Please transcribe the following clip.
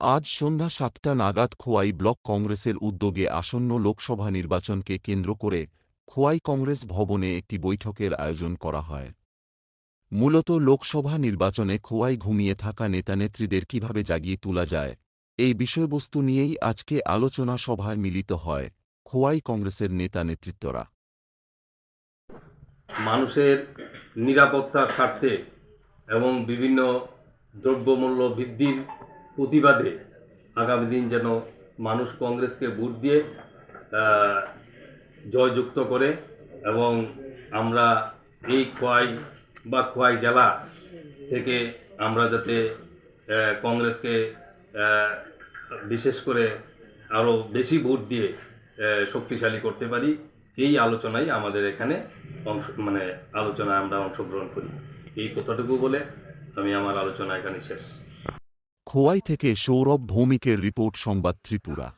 আজ সন্ধ্যা সাতটা নাগাদ খোয়াই ব্লক কংগ্রেসের উদ্যোগে আসন্ন লোকসভা নির্বাচনকে কেন্দ্র করে খোয়াই কংগ্রেস ভবনে একটি বৈঠকের আয়োজন করা হয়। মূলত লোকসভা নির্বাচনে খোয়াই ঘুমিয়ে থাকা নেতানেত্রীদের কীভাবে জাগিয়ে তোলা যায়, এই বিষয়বস্তু নিয়েই আজকে আলোচনা সভায় মিলিত হয় খোয়াই কংগ্রেসের নেতা নেতৃত্বরা। মানুষের নিরাপত্তার স্বার্থে এবং বিভিন্ন দ্রব্যমূল্য বৃদ্ধির প্রতিবাদে আগামী দিন যেন মানুষ কংগ্রেসকে ভোট দিয়ে জয়যুক্ত করে এবং আমরা এই খোয়াই বা খোয়াই জেলা থেকে আমরা যাতে কংগ্রেসকে বিশেষ করে আরও বেশি ভোট দিয়ে শক্তিশালী করতে পারি, এই আলোচনাই আমাদের এখানে অংশ মানে আলোচনায় আমরা অংশগ্রহণ করি। এই কথাটুকু বলে আমি আমার আলোচনা এখানে শেষ। খোয়াই থেকে সৌরভ ভৌমিকের রিপোর্ট সংবাদ ত্রিপুরা।